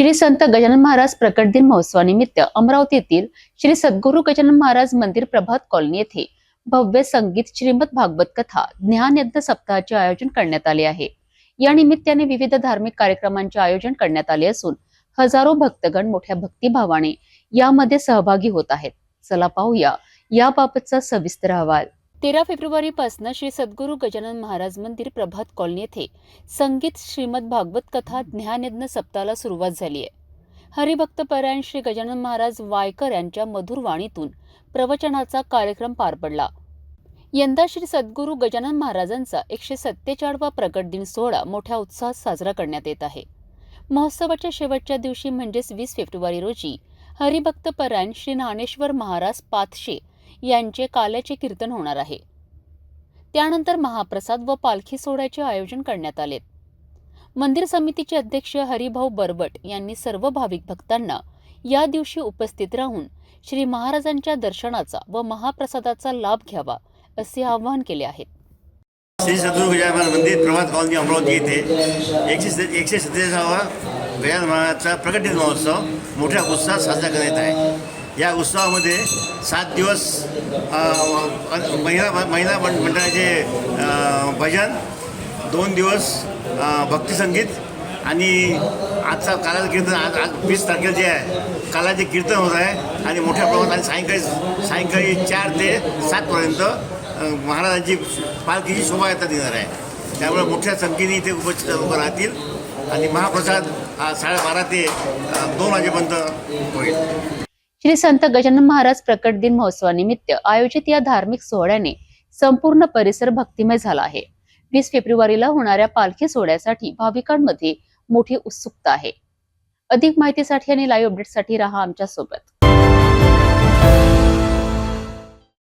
श्री संत गजानन महाराज प्रकट दिन महोत्सवानिमित्त अमरावतीतील श्री सद्गुरु गजानन महाराज मंदिर प्रभात कॉलनी येथे भव्य संगीत श्रीमद भागवत कथा ज्ञानयज्ञ सप्ताहाचे आयोजन करण्यात आले आहे. या निमित्ताने विविध धार्मिक कार्यक्रमांचे आयोजन करण्यात आले असून हजारो भक्तगण मोठ्या भक्तिभावाने यामध्ये सहभागी होत आहेत. चला पाहूया याबाबतचा सविस्तर अहवाल. तेरा फेब्रुवारीपासून श्री सद्गुरू गजानन महाराज मंदिर प्रभात कॉलनी येथे संगीत श्रीमद भागवत कथा ज्ञानयज्ञ सप्ताहाला सुरुवात झाली आहे. हरिभक्तपरायण श्री गजानन महाराज वायकर यांच्या मधुर वाणीतून प्रवचनाचा कार्यक्रम पार पडला. यंदा श्री सद्गुरू गजानन महाराजांचा एकशे सत्तेचाळवा प्रगट दिन सोहळा मोठ्या उत्साहात साजरा करण्यात येत आहे. महोत्सवाच्या शेवटच्या दिवशी म्हणजेच वीस फेब्रुवारी रोजी हरिभक्तपरायण श्री ज्ञानेश्वर महाराज पाचशे यांचे काल्याचे कीर्तन होणार आहे. त्यानंतर महाप्रसाद व पालखी सोहळ्याचे आयोजन करण्यात आले. मंदिर समितीचे अध्यक्ष हरिभाऊ बरबट यांनी सर्व भाविक भक्तांना या दिवशी उपस्थित राहून श्री महाराजांच्या दर्शनाचा व महाप्रसादाचा लाभ घ्यावा असे आवाहन केले आहे. श्री सद्गुरू गजानन मंदिर प्रभात कॉलनी अमरावती येथे एकशे एकशे सत्तेचाळीसावा गजान महाराजचा प्रकट महोत्सव मोठ्या उत्साहात साजरा करण्यात आहे. या उत्सवामध्ये सात दिवस महिला महिला मंडळाचे भजन दोन दिवस भक्तिसंगीत आणि आजचा कालाचं कीर्तन आज आज वीस तारखेला जे आहे कालाचे कीर्तन होत आहे आणि मोठ्या प्रमाणात आणि सायंकाळी सायंकाळी चार ते सातपर्यंत महाराजांची पालखीची शोभायात्रा देणार आहे. त्यामुळे मोठ्या संख्येने इथे उपस्थित उभं राहतील आणि महाप्रसाद हा साडेबारा ते दोन वाजेपर्यंत होईल. श्री संत गजानन महाराज प्रकट दिन महोत्सवानिमित्त आयोजित या धार्मिक सोहळ्याने संपूर्ण परिसर भक्तिमय झाला आहे. वीस फेब्रुवारीला होणाऱ्या पालखी सोहळ्यासाठी भाविकांमध्ये मोठी उत्सुकता आहे. अधिक माहितीसाठी आणि लाईव्ह अपडेटसाठी राहा आमच्यासोबत